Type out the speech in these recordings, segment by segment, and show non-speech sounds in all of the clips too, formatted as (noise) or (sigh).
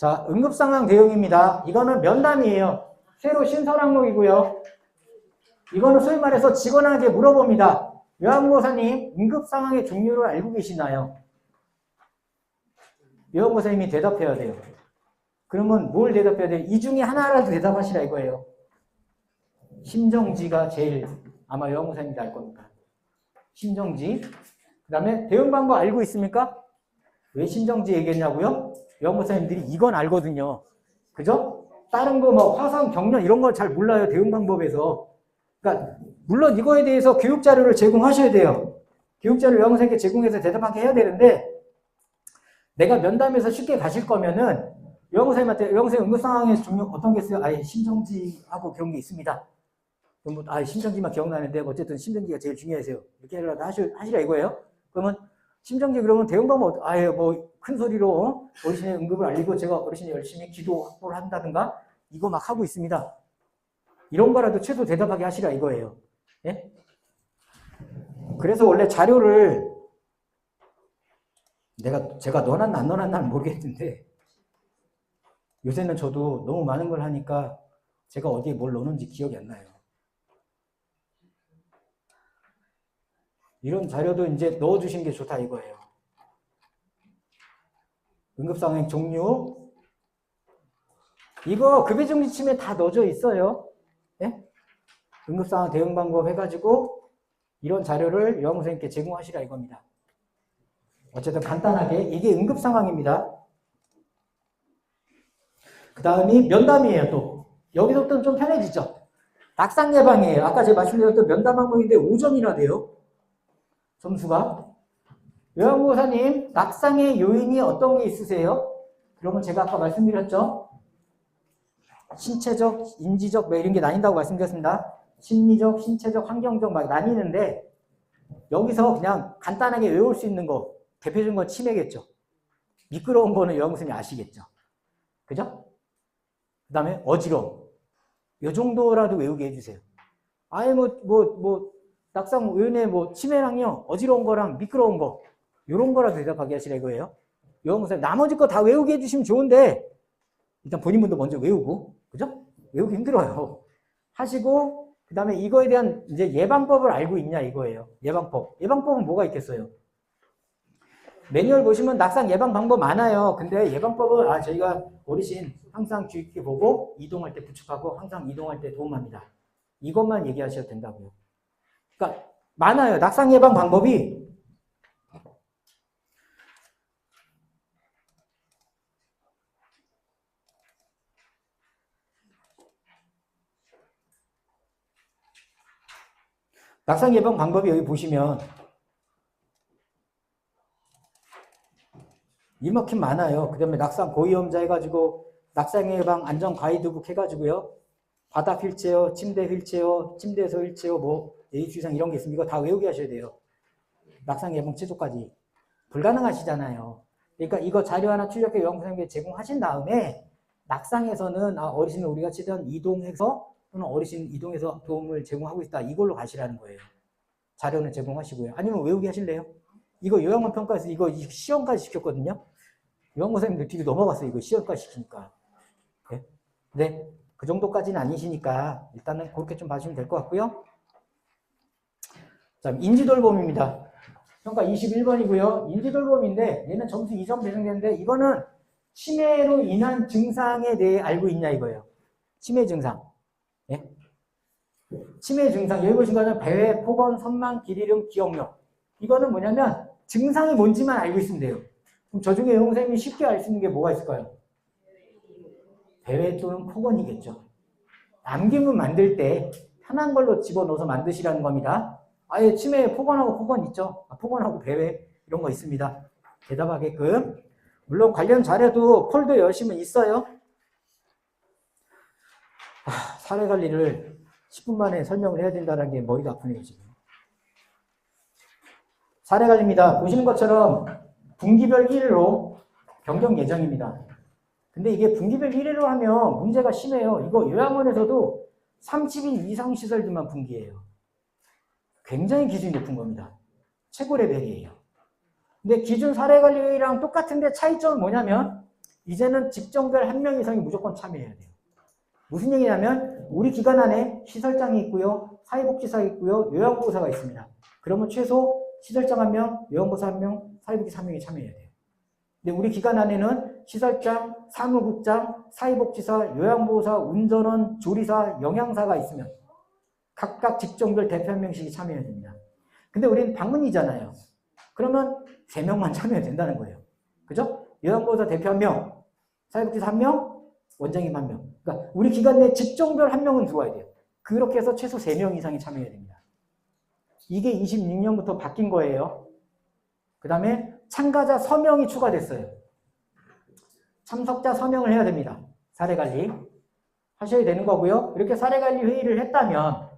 자, 응급상황 대응입니다. 이거는 면담이에요. 새로 신설 항목이고요. 이거는 소위 말해서 직원에게 물어봅니다. 요한보사님, 응급상황의 종류를 알고 계시나요? 요한보사님이 대답해야 돼요. 그러면 뭘 대답해야 돼요? 이 중에 하나라도 대답하시라 이거예요. 심정지가 제일 아마 요한보사님도 알 겁니다. 심정지. 그 다음에 대응 방법 알고 있습니까? 왜 심정지 얘기했냐고요? 요한보사님들이 이건 알거든요. 그죠? 다른 거 뭐 화상, 경련 이런 거잘 몰라요. 대응 방법에서. 그러니까 물론 이거에 대해서 교육 자료를 제공하셔야 돼요. 교육 자료를 영생에게 제공해서 대답하게 해야 되는데 내가 면담에서 쉽게 가실 거면은 영생한테 영생 응급 상황에서 중요 어떤 게 있어요? 아예 심정지하고 그런 게 있습니다. 그럼 뭐, 아 심정지만 기억나는데 어쨌든 심정지가 제일 중요해서요. 이렇게라도 하시, 하시라 이거예요. 그러면 심정지 그러면 대응 방법 아예 뭐 큰 소리로 어르신의 응급을 알리고 제가 어르신이 열심히 기도 확보를 한다든가 이거 막 하고 있습니다. 이런 거라도 최소 대답하게 하시라 이거예요. 예? 그래서 원래 자료를 내가 제가 넣어놨나 안 넣어놨나 모르겠는데 요새는 저도 너무 많은 걸 하니까 제가 어디에 뭘 넣는지 기억이 안 나요. 이런 자료도 이제 넣어주신 게 좋다 이거예요. 응급상황 종류 이거 급여정지 침에 다 넣어져 있어요. 예? 응급상황 대응 방법 해가지고 이런 자료를 요한무 선생님께 제공하시라 이겁니다. 어쨌든 간단하게 이게 응급 상황입니다. 그 다음이 면담이에요 또. 여기서부터는 좀 편해지죠. 낙상 예방이에요. 아까 제가 말씀드렸던 면담 항목인데 5점이나 돼요. 점수가. 요한무사님 낙상의 요인이 어떤 게 있으세요? 그러면 제가 아까 말씀드렸죠. 신체적, 인지적 뭐 이런 게 나뉜다고 말씀드렸습니다. 심리적, 신체적, 환경적 막 나뉘는데 여기서 그냥 간단하게 외울 수 있는 거 대표적인 건 치매겠죠. 미끄러운 거는 여왕선생님이 아시겠죠. 그죠? 그 다음에 어지러움. 요 정도라도 외우게 해주세요. 아예 뭐, 뭐, 뭐, 낙상 의원의 뭐, 치매랑요, 어지러운 거랑 미끄러운 거, 요런 거라도 대답하게 하시라 이거예요. 여왕선생님, 나머지 거 다 외우게 해주시면 좋은데, 일단 본인분도 먼저 외우고, 그죠? 외우기 힘들어요. 하시고, 그 다음에 이거에 대한 이제 예방법을 알고 있냐 이거예요. 예방법. 예방법은 뭐가 있겠어요? 매뉴얼 보시면 낙상 예방 방법 많아요. 근데 예방법은 아 저희가 어르신 항상 주의 깊게 보고 이동할 때 부축하고 항상 이동할 때 도움합니다. 이것만 얘기하셔도 된다고요. 그러니까 많아요. 낙상 예방 방법이 낙상 예방 방법이 여기 보시면 이만큼 많아요. 그 다음에 낙상 고위험자 해가지고 낙상 예방 안전 가이드북 해가지고요. 바닥 휠체어, 침대 휠체어, 침대에서 휠체어, 뭐 예의주의상 이런 게 있으면 이거 다 외우게 하셔야 돼요. 낙상 예방 최소까지. 불가능하시잖아요. 그러니까 이거 자료 하나 출력해 요양선생님께 제공하신 다음에 낙상에서는 아, 어르신을 우리가 최대한 이동해서 또는 어르신 이동해서 도움을 제공하고 있다. 이걸로 가시라는 거예요. 자료는 제공하시고요. 아니면 외우게 하실래요? 이거 요양원 평가에서 이거 시험까지 시켰거든요. 요양원 선생님들 뒤로 넘어갔어요. 이거 시험까지 시키니까. 네? 네. 그 정도까지는 아니시니까 일단은 그렇게 좀 봐주시면 될 것 같고요. 자, 인지돌봄입니다. 평가 21번이고요. 인지돌봄인데 얘는 점수 2점 배정되는데 이거는 치매로 인한 증상에 대해 알고 있냐 이거예요. 치매 증상. 예? 치매 증상. 여기 보신 거는 배회, 폭언, 선망, 기리름, 기억력. 이거는 뭐냐면 증상이 뭔지만 알고 있으면 돼요. 그럼 저 중에 영생님이 쉽게 알 수 있는 게 뭐가 있을까요? 배회 또는 폭언이겠죠. 남김을 만들 때 편한 걸로 집어넣어서 만드시라는 겁니다. 아예 치매에 폭언하고 폭언 있죠. 아, 폭언하고 배회 이런 거 있습니다. 대답하게끔. 물론 관련 자료도 폴더 열심히 있어요. 아, 사례 관리를 10분 만에 설명을 해야 된다는 게 머리가 아프네요, 지금. 사례 관리입니다. 보시는 것처럼 분기별 1회로 변경 예정입니다. 근데 이게 분기별 1회로 하면 문제가 심해요. 이거 요양원에서도 30인 이상 시설들만 분기해요. 굉장히 기준이 높은 겁니다. 최고 레벨이에요. 근데 기준 사례 관리랑 똑같은데 차이점은 뭐냐면 이제는 직종별 한 명 이상이 무조건 참여해야 돼요. 무슨 얘기냐면 우리 기관 안에 시설장이 있고요. 사회복지사 있고요. 요양보호사가 있습니다. 그러면 최소 시설장 한 명, 요양보호사 한 명, 사회복지사 한 명이 참여해야 돼요. 근데 우리 기관 안에는 시설장, 사무국장, 사회복지사, 요양보호사, 운전원, 조리사, 영양사가 있으면 각각 직종별 대표 한 명씩이 참여해야 됩니다. 근데 우리는 방문이잖아요. 그러면 세 명만 (laughs) 참여해도 된다는 거예요. 그죠? 요양보호사 대표 한 명, 사회복지사 한 명, 원장님 한 명. 그러니까 우리 기관 내 직종별 한 명은 들어와야 돼요. 그렇게 해서 최소 세명 이상이 참여해야 됩니다. 이게 26년부터 바뀐 거예요. 그 다음에 참가자 서명이 추가됐어요. 참석자 서명을 해야 됩니다. 사례관리. 하셔야 되는 거고요. 이렇게 사례관리 회의를 했다면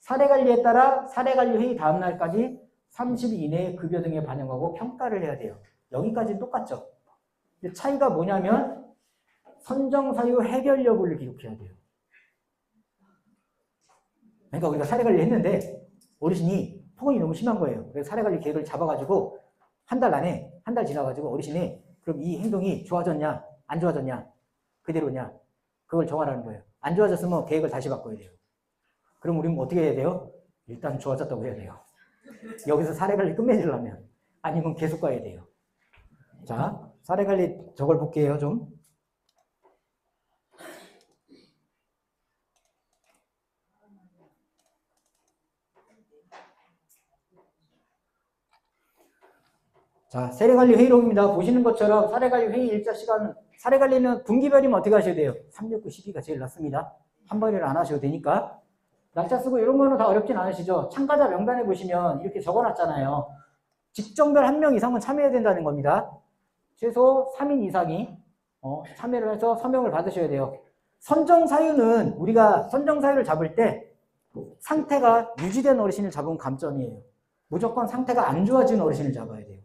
사례관리에 따라 사례관리 회의 다음 날까지 30일 이내에 급여 등에 반영하고 평가를 해야 돼요. 여기까지는 똑같죠. 근데 차이가 뭐냐면 선정 사유 해결 여부를 기록해야 돼요. 그러니까 우리가 사례관리 했는데 어르신이 폭언이 너무 심한 거예요. 그래서 사례관리 계획을 잡아가지고 한 달 안에 한 달 지나가지고 어르신이 그럼 이 행동이 좋아졌냐 안 좋아졌냐 그대로냐 그걸 정하라는 거예요. 안 좋아졌으면 계획을 다시 바꿔야 돼요. 그럼 우리는 어떻게 해야 돼요? 일단 좋아졌다고 해야 돼요. 여기서 사례 관리 끝맺으려면 아니면 계속 가야 돼요. 자 사례 관리 저걸 볼게요 좀. 자, 사례관리 회의록입니다. 보시는 것처럼 사례관리 회의 일자 시간, 사례관리는 분기별이면 어떻게 하셔야 돼요? 369, 12가 제일 낫습니다. 한 번에 안 하셔도 되니까. 날짜 쓰고 이런 거는 다 어렵진 않으시죠? 참가자 명단에 보시면 이렇게 적어놨잖아요. 직종별 한 명 이상은 참여해야 된다는 겁니다. 최소 3인 이상이 어, 참여를 해서 서명을 받으셔야 돼요. 선정 사유는 우리가 선정 사유를 잡을 때 상태가 유지된 어르신을 잡은 감점이에요. 무조건 상태가 안 좋아진 어르신을 잡아야 돼요.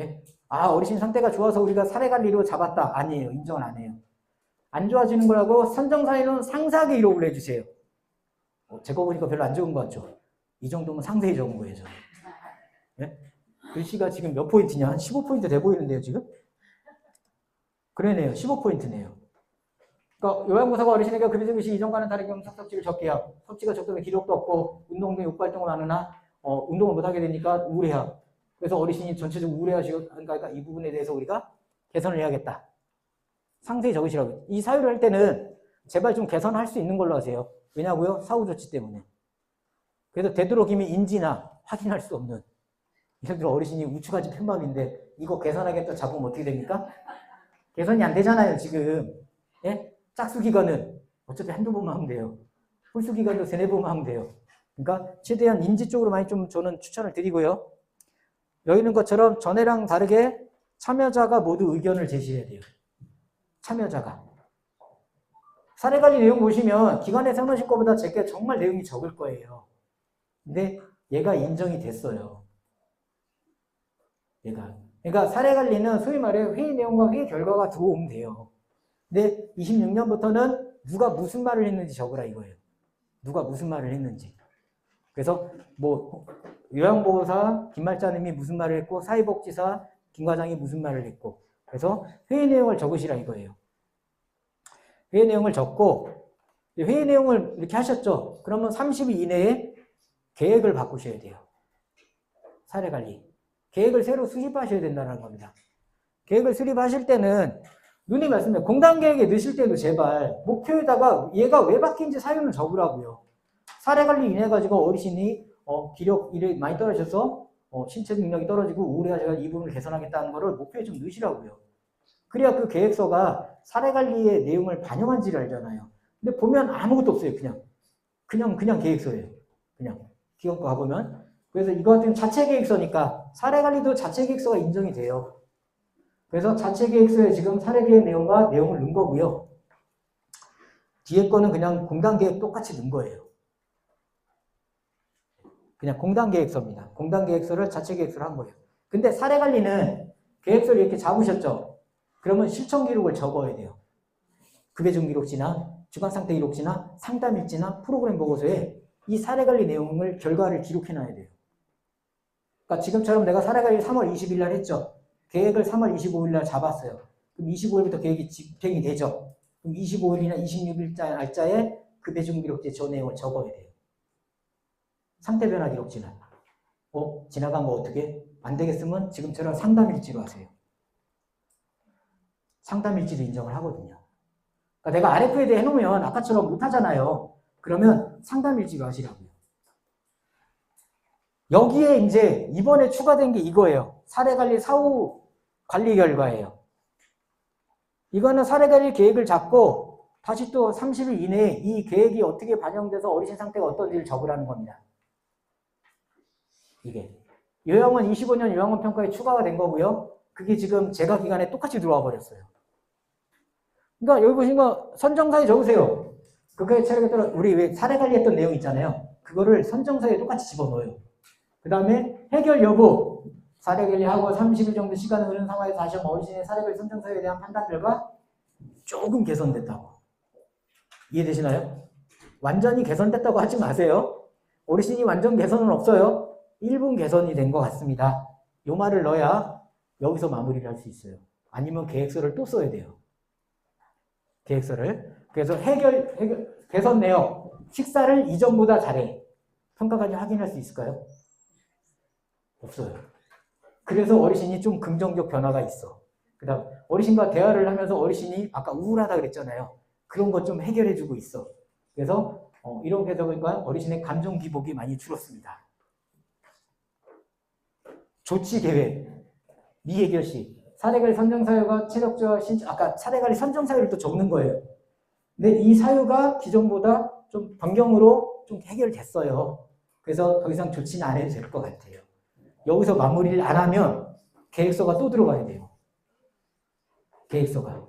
예? 아, 어르신 상태가 좋아서 우리가 사례관리로 잡았다. 아니에요. 인정을 안 해요. 안 좋아지는 거라고 선정사유는 상세하게 기록을 해주세요. 어, 제거 보니까 별로 안 좋은 것 같죠? 이 정도면 상세히 적은 거예요, 저는. 예? 글씨가 지금 몇 포인트냐? 한 15포인트 돼 보이는데요, 지금? 그러네요. 15포인트네요. 그러니까 요양보사가 어르신에게 급여증 시 이전과는 다르게 음식 섭취를 적게 하고 섭취가 적다면 기록도 없고 운동 등안 하나 어, 운동을 못하게 되니까 우울해하. 그래서 어르신이 전체적으로 우울해하시고 그러니까 이 부분에 대해서 우리가 개선을 해야겠다. 상세히 적으시라고. 이 사유를 할 때는 제발 좀 개선할 수 있는 걸로 하세요. 왜냐고요? 사후 조치 때문에. 그래서 되도록이면 인지나 확인할 수 없는 예를 들어 어르신이 우측아지 편박인데 이거 개선하겠다 잡으면 어떻게 됩니까? 개선이 안 되잖아요 지금. 예? 짝수기관은 어차피 한두 번만 하면 돼요. 홀수기관도 세네 번만 하면 돼요. 그러니까 최대한 인지 쪽으로 많이 좀 저는 추천을 드리고요. 여기 있는 것처럼 전에랑 다르게 참여자가 모두 의견을 제시해야 돼요. 참여자가. 사례 관리 내용 보시면 기관에서 해놓으실 것보다 제게 정말 내용이 적을 거예요. 근데 얘가 인정이 됐어요. 얘가. 그러니까 사례 관리는 소위 말해 회의 내용과 회의 결과가 들어오면 돼요. 근데 26년부터는 누가 무슨 말을 했는지 적으라 이거예요. 누가 무슨 말을 했는지. 그래서 뭐 요양보호사 김말자님이 무슨 말을 했고 사회복지사 김과장이 무슨 말을 했고 그래서 회의 내용을 적으시라 이거예요. 회의 내용을 적고 회의 내용을 이렇게 하셨죠. 그러면 30일 이내에 계획을 바꾸셔야 돼요. 사례 관리. 계획을 새로 수립하셔야 된다는 겁니다. 계획을 수립하실 때는 눈이 말씀드린 공단 계획에 넣으실 때도 제발 목표에다가 얘가 왜 바뀐지 사유는 적으라고요. 사례 관리 인해 가지고 어르신이 어, 기력 일이 많이 떨어져서 어, 신체 능력이 떨어지고 우울해가지고 이 부분을 개선하겠다는 거를 목표에 좀 넣으시라고요. 그래야 그 계획서가 사례 관리의 내용을 반영한지를 알잖아요. 근데 보면 아무것도 없어요. 그냥 그냥 그냥 계획서예요. 그냥 기억과 가보면 그래서 이거 같은 자체 계획서니까 사례 관리도 자체 계획서가 인정이 돼요. 그래서 자체 계획서에 지금 사례 계획 내용과 내용을 넣은 거고요. 뒤에 거는 그냥 공단 계획 똑같이 넣은 거예요. 그냥 공단 계획서입니다. 공단 계획서를 자체 계획서로 한 거예요. 근데 사례 관리는 계획서를 이렇게 잡으셨죠? 그러면 실천 기록을 적어야 돼요. 급여중 기록지나 주간 상태 기록지나 상담 일지나 프로그램 보고서에 이 사례 관리 내용을 결과를 기록해 놔야 돼요. 그러니까 지금처럼 내가 사례 관리 3월 20일 날 했죠. 계획을 3월 25일 날 잡았어요. 그럼 25일부터 계획이 집행이 되죠. 그럼 25일이나 26일자 날짜에 급여준 기록지에 저 내용을 적어야 돼요. 상태 변화 기록지는 어 지나간 거 어떻게 안 되겠으면 지금처럼 상담일지로 하세요. 상담일지도 인정을 하거든요. 그러니까 내가 RF에 대해 해놓으면 아까처럼 못하잖아요. 그러면 상담일지로 하시라고요. 여기에 이제 이번에 추가된 게 이거예요. 사례관리 사후 관리 결과예요. 이거는 사례관리 계획을 잡고 다시 또 30일 이내에 이 계획이 어떻게 반영돼서 어르신 상태가 어떤지를 적으라는 겁니다. 이게. 요양원 25년 요양원 평가에 추가가 된 거고요. 그게 지금 제가 기간에 똑같이 들어와 버렸어요. 그러니까 여기 거 선정사에 적으세요. 그거에 체력에 따라 우리 왜 사례 관리했던 내용 있잖아요. 그거를 선정사에 똑같이 집어넣어요. 그 다음에 해결 여부 사례 관리하고 30일 정도 시간을 흐른 상황에서 다시 어르신의 사례 관리 선정사에 대한 판단 결과 조금 개선됐다고. 이해되시나요? 완전히 개선됐다고 하지 마세요. 어르신이 완전 개선은 없어요. 일분 개선이 된 것 같습니다. 요 말을 넣어야 여기서 마무리를 할 수 있어요. 아니면 계획서를 또 써야 돼요. 계획서를. 그래서 해결, 해결 개선 내용 식사를 이전보다 잘해. 평가관이 확인할 수 있을까요? 없어요. 그래서 어르신이 좀 긍정적 변화가 있어. 그 다음 어르신과 대화를 하면서 어르신이 아까 우울하다 그랬잖아요. 그런 것 좀 해결해주고 있어. 그래서 어, 이런 해석과 어르신의 감정 기복이 많이 줄었습니다. 조치 계획, 미해결 시, 사례관리 선정 사유가 체력저하 신체, 아까 사례관리 선정 사유를 또 적는 거예요. 근데 이 사유가 기존보다 좀 변경으로 좀 해결됐어요. 그래서 더 이상 조치는 안 해도 될 것 같아요. 여기서 마무리를 안 하면 계획서가 또 들어가야 돼요. 계획서가.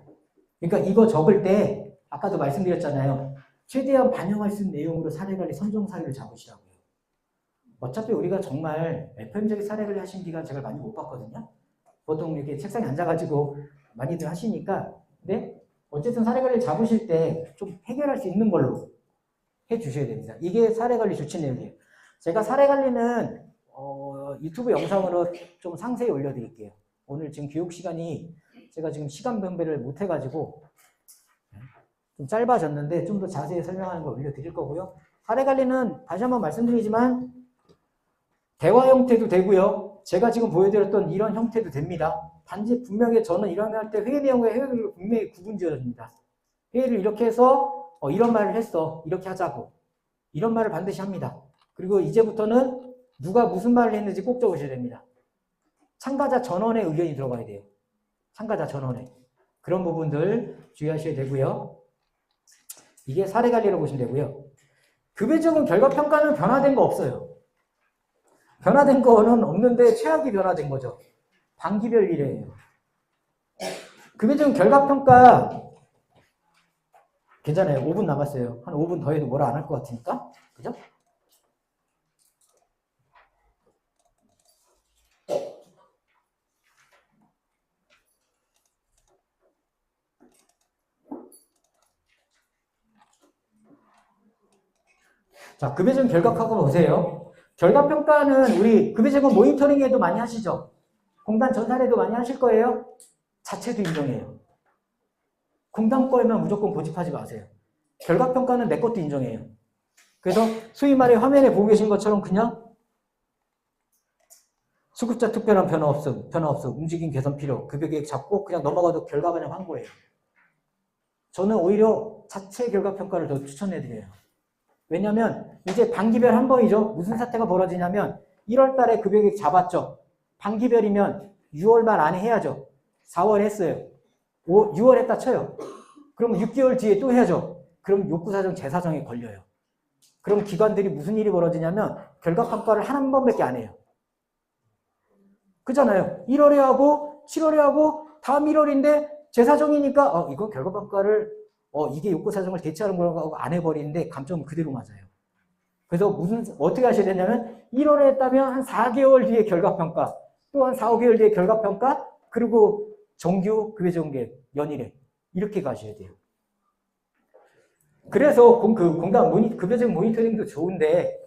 그러니까 이거 적을 때 아까도 말씀드렸잖아요. 최대한 반영할 수 있는 내용으로 사례관리 선정 사유를 잡으시라고요. 어차피 우리가 정말 FM적인 사례관리 하신 기간 제가 많이 못 봤거든요. 보통 이렇게 책상에 앉아가지고 많이들 하시니까. 근데 어쨌든 사례관리를 잡으실 때 좀 해결할 수 있는 걸로 해 주셔야 됩니다. 이게 사례관리 조치 내용이에요. 제가 사례관리는 어, 유튜브 영상으로 좀 상세히 올려드릴게요. 오늘 지금 교육 시간이 제가 지금 시간 분배를 못 해가지고 좀 짧아졌는데 좀 더 자세히 설명하는 걸 올려드릴 거고요. 사례 관리는 다시 한번 말씀드리지만 대화 형태도 되고요. 제가 지금 보여드렸던 이런 형태도 됩니다. 단지 분명히 저는 이런 할때 회의 내용과 회의를 분명히 구분지어줍니다. 회의를 이렇게 해서 어, 이런 말을 했어. 이렇게 하자고. 이런 말을 반드시 합니다. 그리고 이제부터는 누가 무슨 말을 했는지 꼭 적으셔야 됩니다. 참가자 전원의 의견이 들어가야 돼요. 참가자 전원에. 그런 부분들 주의하셔야 되고요. 이게 사례 관리로 보시면 되고요. 급여적인 결과 평가는 변화된 거 없어요. 변화된 거는 없는데 최악이 변화된 거죠. 반기별 일이에요. 급여적인 결과 평가 괜찮아요. 5분 남았어요. 한 5분 더 해도 뭐라 안 할 것 같으니까. 그죠? 자, 급여적 결과평가 보세요. 결과평가는 우리 급여적은 모니터링에도 많이 하시죠? 공단 전산에도 많이 하실 거예요? 자체도 인정해요. 공단 거에만 무조건 고집하지 마세요. 결과평가는 내 것도 인정해요. 그래서 소위 말해 화면에 보고 계신 것처럼 그냥 수급자 특별한 변화 없음, 변화 없음, 움직임 개선 필요, 급여 계획 잡고 그냥 넘어가도 결과 그냥 한 거예요. 저는 오히려 자체 결과 평가를 더 추천해드려요. 왜냐면 이제 반기별 한 번이죠. 무슨 사태가 벌어지냐면 1월 달에 급여 계획 잡았죠. 반기별이면 6월 말 안에 해야죠. 4월 했어요. 5, 6월 했다 쳐요. 그럼 6개월 뒤에 또 해야죠. 그럼 욕구사정 재사정에 걸려요. 그럼 기관들이 무슨 일이 벌어지냐면 결과평가를 한 번밖에 안 해요. 그잖아요. 1월에 하고 7월에 하고 다음 1월인데 재사정이니까 어, 이거 결과평가를 어, 이게 욕구 사정을 대체하는 거라고 안 해버리는데 감점은 그대로 맞아요. 그래서 무슨, 어떻게 하셔야 되냐면 1월에 했다면 한 4개월 뒤에 결과평가, 또 한 4, 5개월 뒤에 결과평가, 그리고 정규 급여정계 연일에 이렇게 가셔야 돼요. 그래서 공, 그 공단 모니, 급여적 모니터링도 좋은데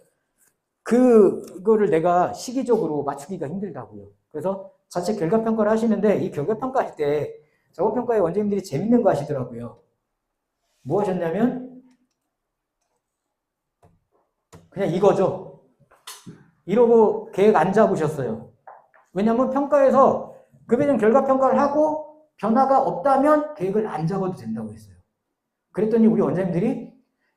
그거를 내가 시기적으로 맞추기가 힘들다고요. 그래서 자체 결과평가를 하시는데 이 결과평가 할때 평가에 원장님들이 재밌는 거 하시더라고요. 뭐 하셨냐면 그냥 이거죠. 이러고 계획 안 잡으셨어요. 왜냐하면 평가에서 급여정 결과 평가를 하고 변화가 없다면 계획을 안 잡아도 된다고 했어요. 그랬더니 우리 원장님들이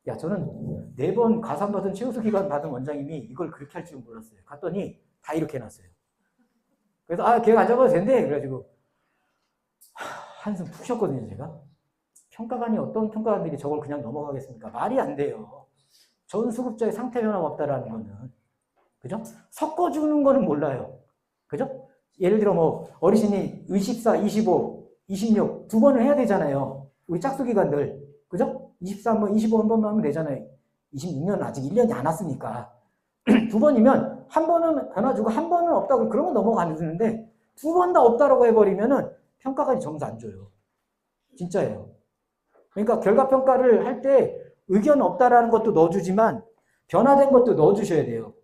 야 저는 네 번 가산 받은 최우수 기간 받은 원장님이 이걸 그렇게 할 줄은 몰랐어요. 갔더니 다 이렇게 해놨어요. 그래서 아 계획 안 잡아도 된대. 그래가지고 하, 한숨 푹 쉬었거든요 제가. 평가관이 어떤 평가관들이 저걸 그냥 넘어가겠습니까? 말이 안 돼요. 전 수급자의 상태 변화가 없다라는 거는 그죠? 섞어주는 거는 몰라요. 그죠? 예를 들어 뭐 어르신이 의식사 25, 26 두 번을 해야 되잖아요. 우리 짝수 기관들 그죠? 23, 뭐25한 번만 하면 되잖아요. 26년 아직 1년이 안 왔으니까 (clears throat) 두 번이면 한 번은 변화 주고 한 번은 없다고 그러면 넘어가는데 두 번 다 없다라고 해버리면은 평가관이 점수 안 줘요. 진짜예요. 그러니까 결과 평가를 할 때 의견 없다라는 것도 넣어주지만 변화된 것도 넣어주셔야 돼요.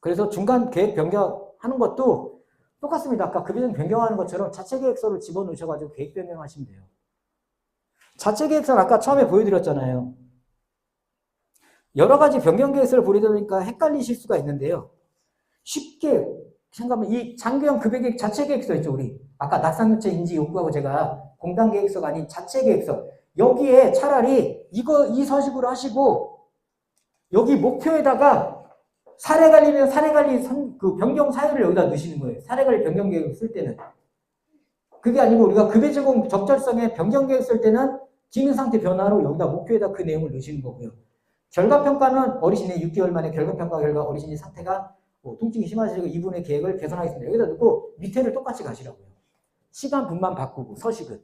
그래서 중간 계획 변경하는 것도 똑같습니다. 아까 급여정 변경하는 것처럼 자체 계획서를 집어넣으셔가지고 계획 변경하시면 돼요. 자체 계획서는 아까 처음에 보여드렸잖아요. 여러 가지 변경 계획서를 보려다 보니까 헷갈리실 수가 있는데요. 쉽게 생각하면 이 장기형 급여 계획 자체 계획서 있죠, 우리. 아까 낙상유체 인지 욕구하고 제가 공단 계획서가 아닌 자체 계획서. 여기에 차라리 이거 이 서식으로 하시고 여기 목표에다가 사례 관리면 사례 관리 선, 그 변경 사유를 여기다 넣으시는 거예요. 사례 관리 변경 계획을 쓸 때는. 그게 아니고 우리가 급여 제공 적절성에 변경 계획 쓸 때는 기능 상태 변화로 여기다 목표에다 그 내용을 넣으시는 거고요. 결과 평가는 어르신의 6개월 만에 결과 평가 결과 어르신의 상태가 뭐 통증이 심하시고 이분의 계획을 개선하겠습니다. 여기다 넣고 밑에를 똑같이 가시라고요. 시간 분만 바꾸고 서식은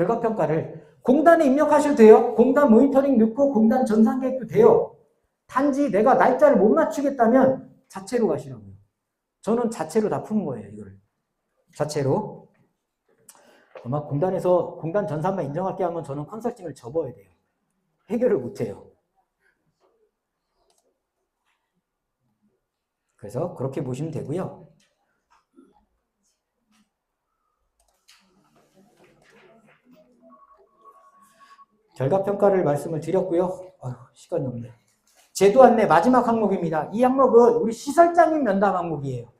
결과 평가를 공단에 입력하셔도 돼요. 공단 모니터링 넣고 공단 전산 계획도 돼요. 단지 내가 날짜를 못 맞추겠다면 자체로 가시라고요. 저는 자체로 다 푸는 거예요, 이거를. 자체로. 아마 공단에서 공단 전산만 인정할게 하면 저는 컨설팅을 접어야 돼요. 해결을 못 해요. 그래서 그렇게 보시면 되고요. 결과 평가를 말씀을 드렸고요. 아휴, 시간이 없네. 제도 안내 마지막 항목입니다. 이 항목은 우리 시설장님 면담 항목이에요.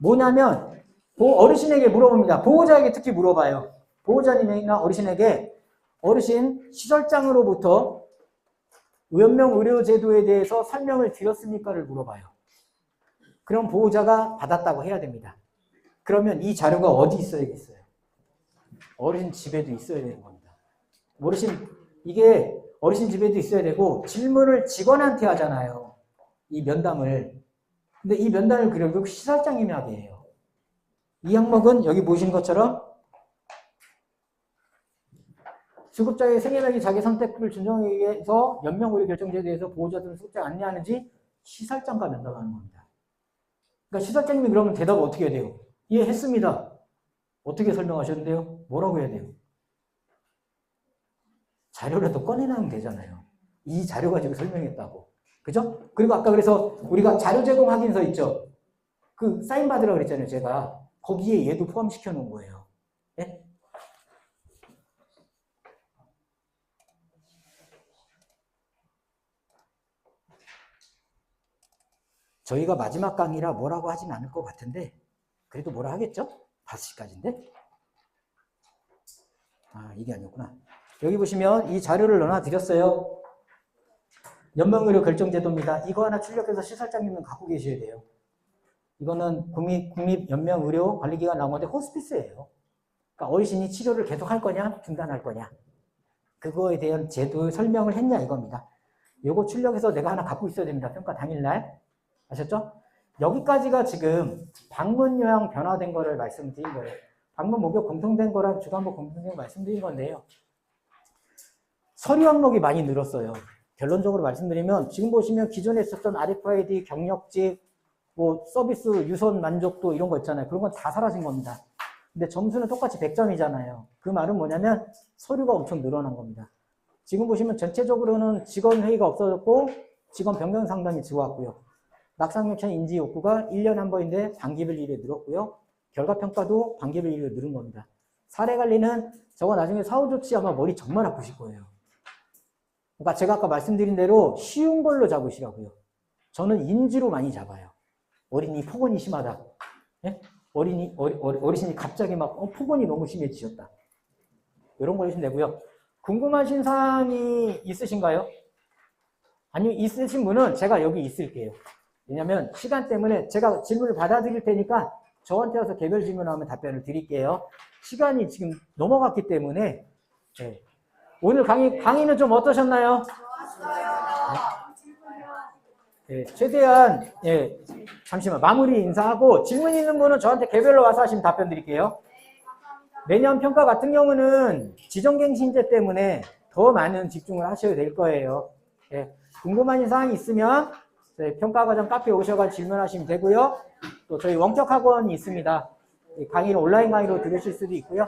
뭐냐면 보- 어르신에게 물어봅니다. 보호자에게 특히 물어봐요. 보호자님이나 어르신에게 어르신 시설장으로부터 의연명 의료제도에 대해서 설명을 드렸습니까를 물어봐요. 그럼 보호자가 받았다고 해야 됩니다. 그러면 이 자료가 어디 있어야겠어요? 어르신 집에도 있어야 되는 겁니다. 어르신 이게 어르신 집에도 있어야 되고 질문을 직원한테 하잖아요. 이 면담을. 근데 이 면담을 결국 시설장님이 하게 해요. 이 항목은 여기 보신 것처럼 수급자의 생애명의 자기 선택을 준정하기 위해서 연명의료 결정제에 대해서 보호자들은 수급자 안내하는지 시설장과 면담하는 겁니다. 그러니까 시설장님이 그러면 대답 어떻게 해야 돼요? 이해했습니다. 어떻게 설명하셨는데요? 뭐라고 해야 돼요? 자료라도 꺼내놔면 되잖아요. 이 자료 가지고 설명했다고. 그죠? 그리고 아까 그래서 우리가 자료 제공 확인서 있죠? 그 사인 받으라 그랬잖아요, 제가. 거기에 얘도 포함시켜 놓은 거예요. 예? 저희가 마지막 강의라 뭐라고 하진 않을 것 같은데, 그래도 뭐라 하겠죠? 5시까지인데? 아, 이게 아니었구나. 여기 보시면 이 자료를 넣어놔 드렸어요. 연명의료 결정제도입니다. 이거 하나 출력해서 시설장님은 갖고 계셔야 돼요. 이거는 국립, 국립연명의료관리기관 나온 건데 호스피스예요. 그러니까 어르신이 치료를 계속 할 거냐, 중단할 거냐. 그거에 대한 제도 설명을 했냐 이겁니다. 요거 출력해서 내가 하나 갖고 있어야 됩니다. 평가 당일날. 아셨죠? 여기까지가 지금 방문 요양 변화된 거를 말씀드린 거예요. 방문 목욕 공통된 거랑 주간복 공통된 거 말씀드린 건데요. 서류 항목이 많이 늘었어요. 결론적으로 말씀드리면 지금 보시면 기존에 있었던 RFID, 경력직, 뭐 서비스 유선 만족도 이런 거 있잖아요. 그런 건 다 사라진 겁니다. 근데 점수는 똑같이 100점이잖아요. 그 말은 뭐냐면 서류가 엄청 늘어난 겁니다. 지금 보시면 전체적으로는 직원 회의가 없어졌고 직원 변경 상담이 들어왔고요. 낙상유천 인지 욕구가 1년 한 번인데 단기별 일에 늘었고요. 결과평가도 반개별로 늘은 겁니다. 사례 관리는 저거 나중에 사후 조치하면 머리 정말 아프실 거예요. 그러니까 제가 아까 말씀드린 대로 쉬운 걸로 잡으시라고요. 저는 인지로 많이 잡아요. 어린이 폭언이 심하다. 예? 어린이 어리, 어르신이 갑자기 막 어, 폭언이 너무 심해지셨다. 이런 거 해주시면 되고요. 궁금하신 사항이 있으신가요? 아니요 있으신 분은 제가 여기 있을게요. 왜냐면 시간 때문에 제가 질문을 받아드릴 테니까 저한테 와서 개별 질문하면 답변을 드릴게요. 시간이 지금 넘어갔기 때문에 예. 오늘 강의 강의는 좀 어떠셨나요? 예, 최대한 예, 잠시만 마무리 인사하고 질문 있는 분은 저한테 개별로 와서 하시면 답변 드릴게요. 내년 평가 같은 경우는 지정갱신제 때문에 더 많은 집중을 하셔야 될 거예요. 예, 궁금한 사항이 있으면 저희 평가과정 카페 오셔서 질문하시면 되고요. 또 저희 원격 학원이 있습니다. 이 강의를 온라인 강의로 들으실 수도 있고요.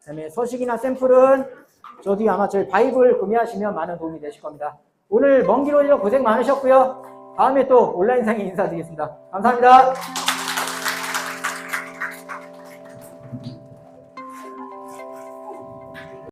그다음에 서식이나 샘플은 저 뒤에 아마 저희 바이블 구매하시면 많은 도움이 되실 겁니다. 오늘 먼 길 오시려 고생 많으셨고요. 다음에 또 온라인 상에 인사드리겠습니다. 감사합니다.